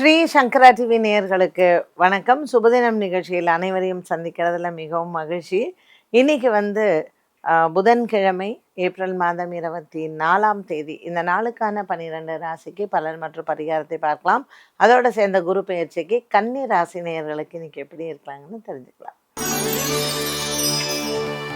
ஸ்ரீ சங்கரா TV நேயர்களுக்கு வணக்கம். சுபதினம் நிகழ்ச்சியில் அனைவரையும் சந்திக்கிறதுல மிகவும் மகிழ்ச்சி. இன்னைக்கு வந்து புதன்கிழமை ஏப்ரல் மாதம் இருபத்தி நாலாம் தேதி. இந்த நாளுக்கான பன்னிரெண்டு ராசிக்கு பலன் மற்றும் பரிகாரத்தை பார்க்கலாம். அதோடு சேர்ந்த குரு பெயர்ச்சிக்கு கன்னி ராசி நேயர்களுக்கு இன்னைக்கு எப்படி இருக்காங்கன்னு தெரிஞ்சுக்கலாம்.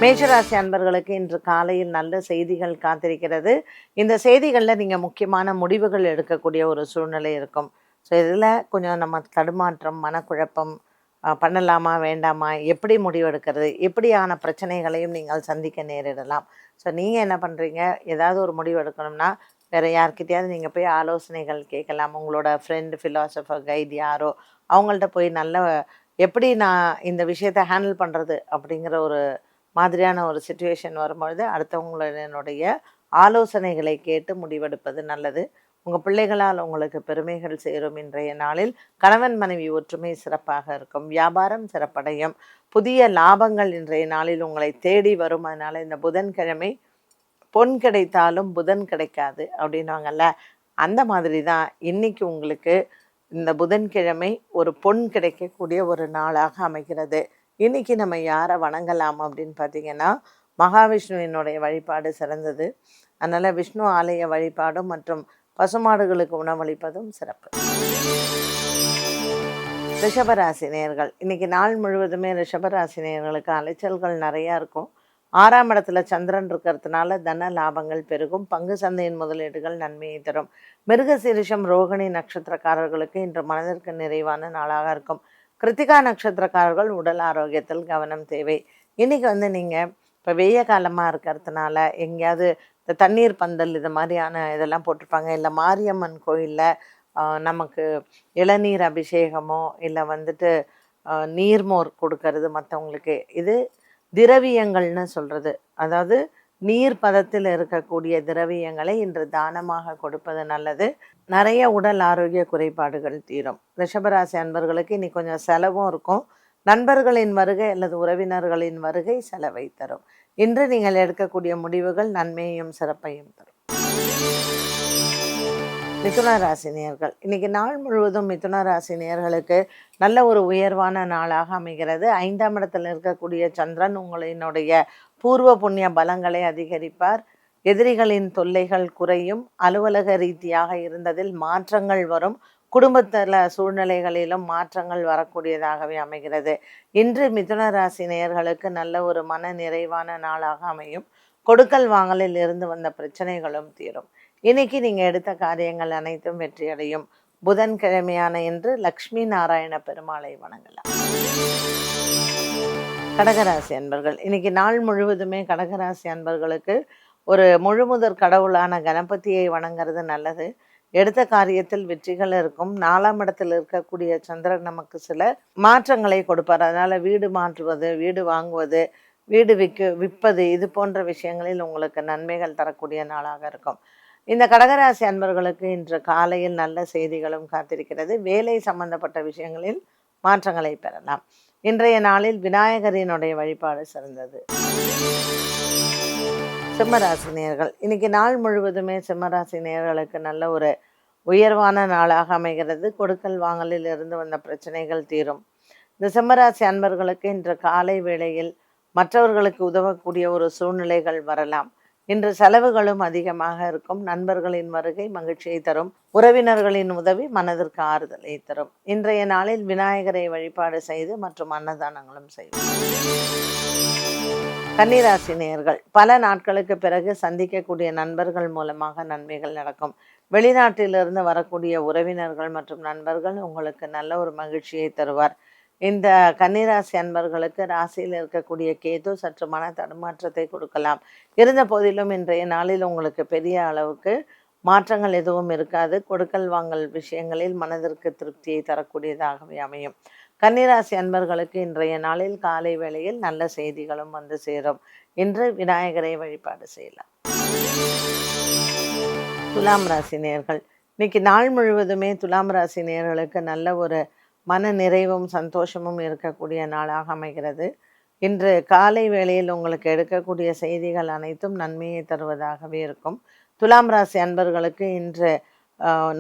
மேஷராசி அன்பர்களுக்கு இன்று காலையில் நல்ல செய்திகள் காத்திருக்கிறது. இந்த செய்திகளில் நீங்கள் முக்கியமான முடிவுகள் எடுக்கக்கூடிய ஒரு சூழ்நிலை இருக்கும். ஸோ இதில் கொஞ்சம் நம்ம தடுமாற்றம் மனக்குழப்பம் பண்ணலாமா வேண்டாமா எப்படி முடிவெடுக்கிறது எப்படியான பிரச்சனைகளையும் நீங்கள் சந்திக்க நேரிடலாம். ஸோ நீங்கள் என்ன பண்ணுறீங்க ஏதாவது ஒரு முடிவு எடுக்கணும்னா வேறு யார்கிட்டயாவது நீங்கள் போய் ஆலோசனைகள் கேட்கலாம். உங்களோட ஃப்ரெண்டு ஃபிலாசபர் கைட் யாரோ அவங்கள்ட்ட போய் நல்ல எப்படி நான் இந்த விஷயத்தை ஹேண்டில் பண்ணுறது அப்படிங்கிற ஒரு மாதிரியான ஒரு சுச்சுவேஷன் வரும்பொழுது அடுத்தவங்களுடைய ஆலோசனைகளை கேட்டு முடிவெடுப்பது நல்லது. உங்கள் பிள்ளைகளால் உங்களுக்கு பெருமைகள் சேரும் இன்றைய நாளில். கணவன் மனைவி ஒற்றுமை சிறப்பாக இருக்கும். வியாபாரம் சிறப்படையும். புதிய லாபங்கள் இன்றைய நாளில் உங்களை தேடி வரும். அதனால் இந்த புதன்கிழமை பொன் கிடைத்தாலும் புதன் கிடைக்காது அப்படின்வாங்கல்ல அந்த மாதிரி தான் இன்னைக்கு உங்களுக்கு இந்த புதன்கிழமை ஒரு பொன் கிடைக்கக்கூடிய ஒரு நாளாக அமைகிறது. இன்னைக்கு நம்ம யாரை வணங்கலாம் அப்படின்னு பார்த்தீங்கன்னா மகாவிஷ்ணுவினுடைய வழிபாடு சிறந்தது. அதனால் விஷ்ணு ஆலய வழிபாடும் மற்றும் பசுமாடுகளுக்கு உணவளிப்பதும் சிறப்பு. ரிஷபராசி நேர்கள் இன்னைக்கு நாள் முழுவதுமே ரிஷபராசி நேர்களுக்கு அலைச்சல்கள் நிறையா இருக்கும். ஆறாம் இடத்துல சந்திரன் இருக்கிறதுனால தன லாபங்கள் பெருகும். பங்கு சந்தையின் முதலீடுகள் நன்மையை தரும். மிருகசீரிஷம் ரோகிணி நட்சத்திரக்காரர்களுக்கு இன்று மனதிற்கு நிறைவான நாளாக இருக்கும். கிருத்திகா நட்சத்திரக்காரர்கள் உடல் ஆரோக்கியத்தில் கவனம் தேவை. இன்னைக்கு வந்து நீங்கள் இப்போ வெய்ய காலமாக இருக்கிறதுனால எங்கேயாவது இந்த தண்ணீர் பந்தல் இது மாதிரியான இதெல்லாம் போட்டிருப்பாங்க. இல்லை மாரியம்மன் கோயிலில் நமக்கு இளநீர் அபிஷேகமோ இல்லை வந்துட்டு நீர்மோர் கொடுக்கறது மற்றவங்களுக்கு இது திரவியங்கள்னு சொல்கிறது அதாவது நீர் பதத்தில் இருக்கக்கூடிய திரவியங்களை இன்று தானமாக கொடுப்பது நல்லது. நிறைய உடல் ஆரோக்கிய குறைபாடுகள் தீரும். ரிஷபராசி அன்பர்களுக்கு இன்னைக்கு கொஞ்சம் செலவும் இருக்கும். நண்பர்களின் வருகை அல்லது உறவினர்களின் வருகை செலவை தரும். இன்று நீங்கள் எடுக்கக்கூடிய முடிவுகள் நன்மையையும் சிறப்பையும் தரும். மிதுன இன்னைக்கு நாள் முழுவதும் மிதுன நல்ல ஒரு உயர்வான நாளாக அமைகிறது. ஐந்தாம் இடத்தில் இருக்கக்கூடிய சந்திரன் உங்களினுடைய பூர்வ புண்ணிய பலங்களை அதிகரிப்பார். எதிரிகளின் தொல்லைகள் குறையும். அலுவலக ரீதியாக இருந்ததில் மாற்றங்கள் வரும். குடும்பத்தில் சூழ்நிலைகளிலும் மாற்றங்கள் வரக்கூடியதாகவே அமைகிறது. இன்று மிதுன ராசி நேயர்களுக்கு நல்ல ஒரு மன நிறைவான நாளாக அமையும். கொடுக்கல் வாங்கலில் இருந்து வந்த பிரச்சனைகளும் தீரும். இன்னைக்கு நீங்கள் எடுத்த காரியங்கள் அனைத்தும் வெற்றியடையும். புதன்கிழமையான இன்று லக்ஷ்மி நாராயண பெருமாளை வணங்கலாம். கடகராசி அன்பர்கள் இன்னைக்கு நாள் முழுவதுமே கடகராசி அன்பர்களுக்கு ஒரு முழுமுதற் கடவுளான கணபதியை வணங்குறது நல்லது. எடுத்த காரியத்தில் வெற்றிகள் இருக்கும். நாலாம் இடத்தில் இருக்கக்கூடிய சந்திரன் நமக்கு சில மாற்றங்களை கொடுப்பார். அதனால் வீடு மாற்றுவது வீடு வாங்குவது வீடு விற்க விற்பது இது போன்ற விஷயங்களில் உங்களுக்கு நன்மைகள் தரக்கூடிய நாளாக இருக்கும். இந்த கடகராசி அன்பர்களுக்கு இன்று காலையில் நல்ல செய்திகளும் காத்திருக்கிறது. வேலை சம்பந்தப்பட்ட விஷயங்களில் மாற்றங்களை பெறலாம். இன்றைய நாளில் விநாயகரினுடைய வழிபாடு சிறந்தது. சிம்மராசி நேர்கள் இன்னைக்கு நாள் முழுவதுமே சிம்மராசி நேர்களுக்கு நல்ல ஒரு உயர்வான நாளாக அமைகிறது. கொடுக்கல் வாங்கலில் இருந்து வந்த பிரச்சனைகள் தீரும். இந்த சிம்மராசி அன்பர்களுக்கு இன்று காலை வேளையில் மற்றவர்களுக்கு உதவக்கூடிய ஒரு சூழ்நிலைகள் வரலாம். இன்று செலவுகளும் அதிகமாக இருக்கும். நண்பர்களின் வருகை மகிழ்ச்சியை தரும். உறவினர்களின் உதவி மனதிற்கு ஆறுதலை தரும். இன்றைய நாளில் விநாயகரை வழிபாடு செய்து மற்றும் அன்னதானங்களும் செய்வோம். கன்னிராசி நேயர்கள் பல நாட்களுக்கு பிறகு சந்திக்கக்கூடிய நண்பர்கள் மூலமாக நன்மைகள் நடக்கும். வெளிநாட்டிலிருந்து வரக்கூடிய உறவினர்கள் மற்றும் நண்பர்கள் உங்களுக்கு நல்ல ஒரு மகிழ்ச்சியை தருவார். இந்த கன்னிராசி அன்பர்களுக்கு ராசியில் இருக்கக்கூடிய கேது சற்று மன தடுமாற்றத்தை கொடுக்கலாம். இருந்த போதிலும் இன்றைய நாளில் உங்களுக்கு பெரிய அளவுக்கு மாற்றங்கள் எதுவும் இருக்காது. கொடுக்கல் வாங்கல் விஷயங்களில் மனதிற்கு திருப்தியை தரக்கூடியதாகவே அமையும். கன்னிராசி அன்பர்களுக்கு இன்றைய நாளில் காலை வேளையில் நல்ல செய்திகளும் வந்து சேரும். இன்று விநாயகரை வழிபாடு செய்யலாம். துலாம் ராசி நேர்கள். இன்னைக்கு நாள் முழுவதுமே துலாம் ராசி நேர்களுக்கு நல்ல ஒரு மன நிறைவும் சந்தோஷமும் இருக்கக்கூடிய நாளாக அமைகிறது. இன்று காலை வேளையில் உங்களுக்கு எடுக்கக்கூடிய செய்திகள் அனைத்தும் நன்மையை தருவதாகவே இருக்கும். துலாம் ராசி அன்பர்களுக்கு இன்று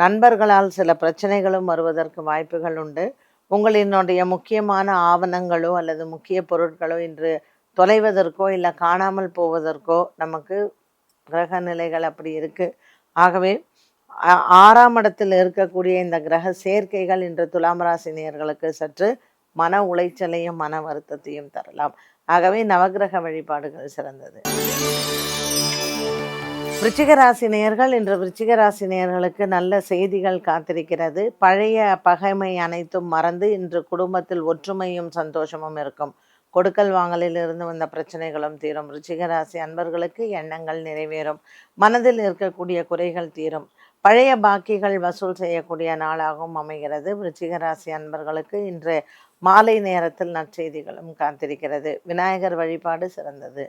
நண்பர்களால் சில பிரச்சனைகளும் வருவதற்கு வாய்ப்புகள் உண்டு. உங்களினுடைய முக்கியமான ஆவணங்களோ அல்லது முக்கிய பொருட்களோ இன்று தொலைவதற்கோ இல்லை காணாமல் போவதற்கோ நமக்கு கிரக நிலைகள் அப்படி இருக்குது ஆகவே ஆ- ஆறாம் இடத்தில் இருக்கக்கூடிய இந்த கிரக சேர்க்கைகள் இன்று துலாம் ராசினியர்களுக்கு சற்று மன உளைச்சலையும் மன வருத்தத்தையும் தரலாம். ஆகவே நவக்கிரக வழிபாடுகள் சிறந்தது. விருச்சிகராசி நேயர்கள் இன்று விருச்சிகராசி நேயர்களுக்கு நல்ல செய்திகள் காத்திருக்கிறது. பழைய பகைமை அனைத்தும் மறந்து இன்று குடும்பத்தில் ஒற்றுமையும் சந்தோஷமும் இருக்கும். கொடுக்கல் வாங்கலில் இருந்து வந்த பிரச்சனைகளும் தீரும். ருச்சிகராசி அன்பர்களுக்கு எண்ணங்கள் நிறைவேறும். மனதில் இருக்கக்கூடிய குறைகள் தீரும். பழைய பாக்கிகள் வசூல் செய்யக்கூடிய நாளாகவும் அமைகிறது. விருச்சிகராசி அன்பர்களுக்கு இன்று மாலை நேரத்தில் நற்செய்திகளும் காத்திருக்கிறது. விநாயகர் வழிபாடு சிறந்தது.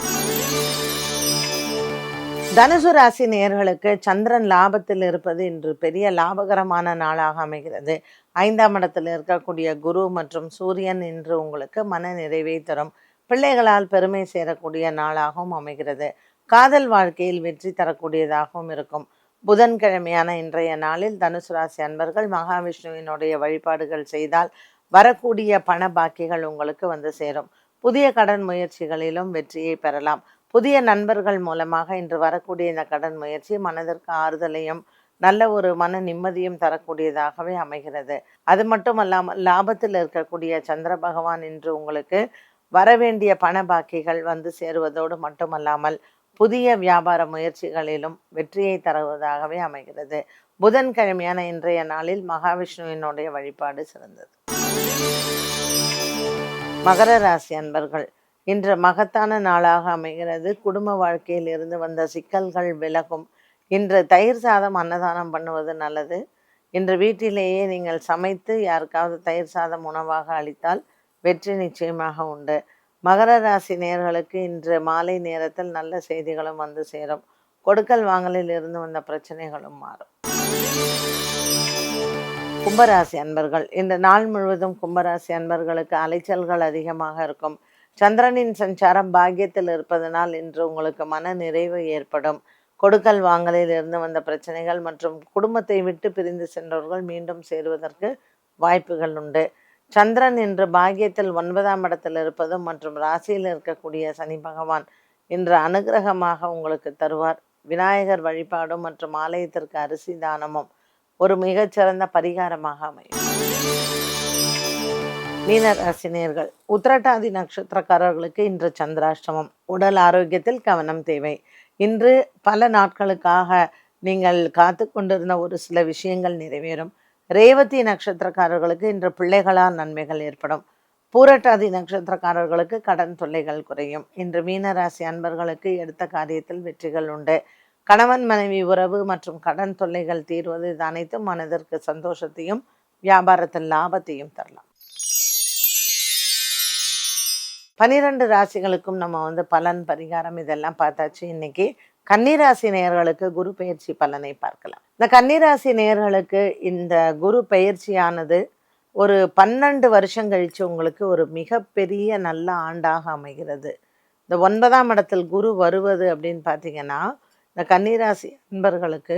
தனுசு ராசி நேர்களுக்கு சந்திரன் லாபத்தில் இருப்பது இன்று பெரிய லாபகரமான நாளாக அமைகிறது. ஐந்தாம் இடத்தில் இருக்கக்கூடிய குரு மற்றும் சூரியன் இன்று உங்களுக்கு மன நிறைவை தரும். பிள்ளைகளால் பெருமை சேரக்கூடிய நாளாகவும் அமைகிறது. காதல் வாழ்க்கையில் வெற்றி தரக்கூடியதாகவும் இருக்கும். புதன்கிழமையான இன்றைய நாளில் தனுசு ராசி அன்பர்கள் மகாவிஷ்ணுவினுடைய வழிபாடுகள் செய்தால் வரக்கூடிய பண பாக்கிகள் உங்களுக்கு வந்து சேரும். புதிய கடன் முயற்சிகளிலும் வெற்றியை பெறலாம். புதிய நண்பர்கள் மூலமாக இன்று வரக்கூடிய இந்த கடன் முயற்சி மனதிற்கு ஆறுதலையும் நல்ல ஒரு மன நிம்மதியும் தரக்கூடியதாகவே அமைகிறது. அது மட்டும் அல்லாமல் லாபத்தில் இருக்கக்கூடிய சந்திர பகவான் இன்று உங்களுக்கு வரவேண்டிய பண பாக்கிகள் வந்து சேருவதோடு மட்டுமல்லாமல் புதிய வியாபார முயற்சிகளிலும் வெற்றியை தருவதாகவே அமைகிறது. புதன்கிழமையான இன்றைய நாளில் மகாவிஷ்ணுவினுடைய வழிபாடு சிறந்தது. மகர ராசி அன்பர்கள் இன்று மகத்தான நாளாக அமைகிறது. குடும்ப வாழ்க்கையில் இருந்து வந்த சிக்கல்கள் விலகும். இன்று தயிர் சாதம் அன்னதானம் பண்ணுவது நல்லது. இன்று வீட்டிலேயே நீங்கள் சமைத்து யாருக்காவது தயிர் சாதம் உணவாக அளித்தால் வெற்றி நிச்சயமாக உண்டு. மகர ராசி நேர்களுக்கு இன்று மாலை நேரத்தில் நல்ல செய்திகளும் வந்து சேரும். கொடுக்கல் வாங்கலில் இருந்து வந்த பிரச்சனைகளும் மாறும். கும்பராசி அன்பர்கள் இந்த நாள் முழுவதும் கும்பராசி அன்பர்களுக்கு அலைச்சல்கள் அதிகமாக இருக்கும். சந்திரனின் சஞ்சாரம் பாக்கியத்தில் இருப்பதனால் இன்று உங்களுக்கு மன நிறைவு ஏற்படும். கொடுக்கல் வாங்கலில் இருந்து வந்த பிரச்சனைகள் மற்றும் குடும்பத்தை விட்டு பிரிந்து சென்றவர்கள் மீண்டும் சேருவதற்கு வாய்ப்புகள் உண்டு. சந்திரன் இன்று பாக்கியத்தில் ஒன்பதாம் இடத்தில் இருப்பதும் மற்றும் ராசியில் இருக்கக்கூடிய சனி பகவான் இன்று அனுகிரகமாக உங்களுக்கு தருவார். விநாயகர் வழிபாடும் மற்றும் ஆலயத்திற்கு அரிசி தானமும் ஒரு மிகச்சிறந்த பரிகாரமாக அமையும். மீனராசினியர்கள் உத்திரட்டாதி நட்சத்திரக்காரர்களுக்கு இன்று சந்திராஷ்டமம். உடல் ஆரோக்கியத்தில் கவனம் தேவை. இன்று பல நாட்களுக்காக நீங்கள் காத்து கொண்டிருந்த ஒரு சில விஷயங்கள் நிறைவேறும். ரேவதி நட்சத்திரக்காரர்களுக்கு இன்று பிள்ளைகளால் நன்மைகள் ஏற்படும். பூரட்டாதி நட்சத்திரக்காரர்களுக்கு கடன் தொல்லைகள் குறையும். இன்று மீனராசி அன்பர்களுக்கு எடுத்த காரியத்தில் வெற்றிகள் உண்டு. கணவன் மனைவி உறவு மற்றும் கடன் தொல்லைகள் தீர்வது இது அனைத்தும் மனதிற்கு சந்தோஷத்தையும் வியாபாரத்தில் லாபத்தையும் தரலாம். பனிரெண்டு ராசிகளுக்கும் நம்ம வந்து பலன் பரிகாரம் இதெல்லாம் பார்த்தாச்சு. இன்னைக்கு கன்னிராசி நேயர்களுக்கு குரு பயிற்சி பலனை பார்க்கலாம். இந்த கன்னிராசி நேயர்களுக்கு இந்த குரு பயிற்சியானது ஒரு பன்னெண்டு வருஷம் கழிச்சு உங்களுக்கு ஒரு மிகப்பெரிய நல்ல ஆண்டாக அமைகிறது. இந்த ஒன்பதாம் இடத்தில் குரு வருவது அப்படின்னு பார்த்தீங்கன்னா இந்த கன்னிராசி அன்பர்களுக்கு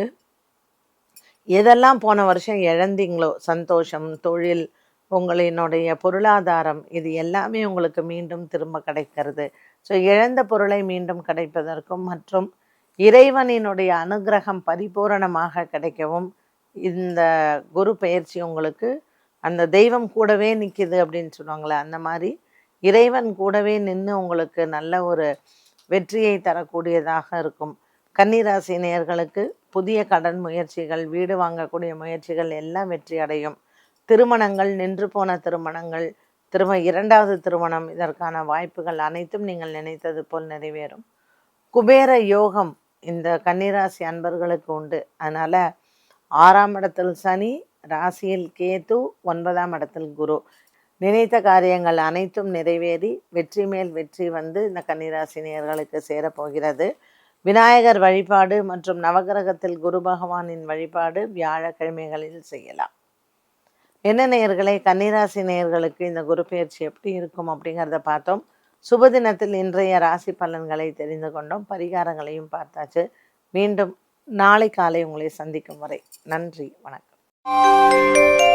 எதெல்லாம் போன வருஷம் இழந்தீங்களோ சந்தோஷம் தொழில் உங்களினுடைய பொருளாதாரம் இது எல்லாமே உங்களுக்கு மீண்டும் திரும்ப கிடைக்கிறது. ஸோ இழந்த பொருளை மீண்டும் கிடைப்பதற்கும் மற்றும் இறைவனினுடைய அனுகிரகம் பரிபூரணமாக கிடைக்கவும் இந்த குரு பயிற்சி உங்களுக்கு அந்த தெய்வம் கூடவே நிற்கிது அப்படின்னு சொல்லுவாங்களே அந்த மாதிரி இறைவன் கூடவே நின்று உங்களுக்கு நல்ல ஒரு வெற்றியை தரக்கூடியதாக இருக்கும். கன்னிராசி நேர்களுக்கு புதிய கடன் முயற்சிகள் வீடு வாங்கக்கூடிய முயற்சிகள் எல்லாம் வெற்றி அடையும். திருமணங்கள் நின்று போன திருமணங்கள் திரும்ப இரண்டாவது திருமணம் இதற்கான வாய்ப்புகள் அனைத்தும் நீங்கள் நினைத்தது போல் நிறைவேறும். குபேர யோகம் இந்த கன்னிராசி அன்பர்களுக்கு உண்டு. அதனால் ஆறாம் இடத்தில் சனி ராசியில் கேது ஒன்பதாம் இடத்தில் குரு. நினைத்த காரியங்கள் அனைத்தும் நிறைவேறி வெற்றி மேல் வெற்றி வந்து இந்த கன்னிராசி நேர்களுக்கு சேரப்போகிறது. விநாயகர் வழிபாடு மற்றும் நவகிரகத்தில் குரு பகவானின் வழிபாடு வியாழக்கிழமைகளில் செய்யலாம். என்ன நேயர்களே கன்னிராசி நேயர்களுக்கு இந்த குரு பயிற்சி எப்படி இருக்கும் அப்படிங்கிறத பார்த்தோம். சுப தினத்தில் இன்றைய ராசி பலன்களை தெரிந்து கொண்டோம். பரிகாரங்களையும் பார்த்தாச்சு. மீண்டும் நாளை காலை உங்களை சந்திக்கும் வரை நன்றி வணக்கம்.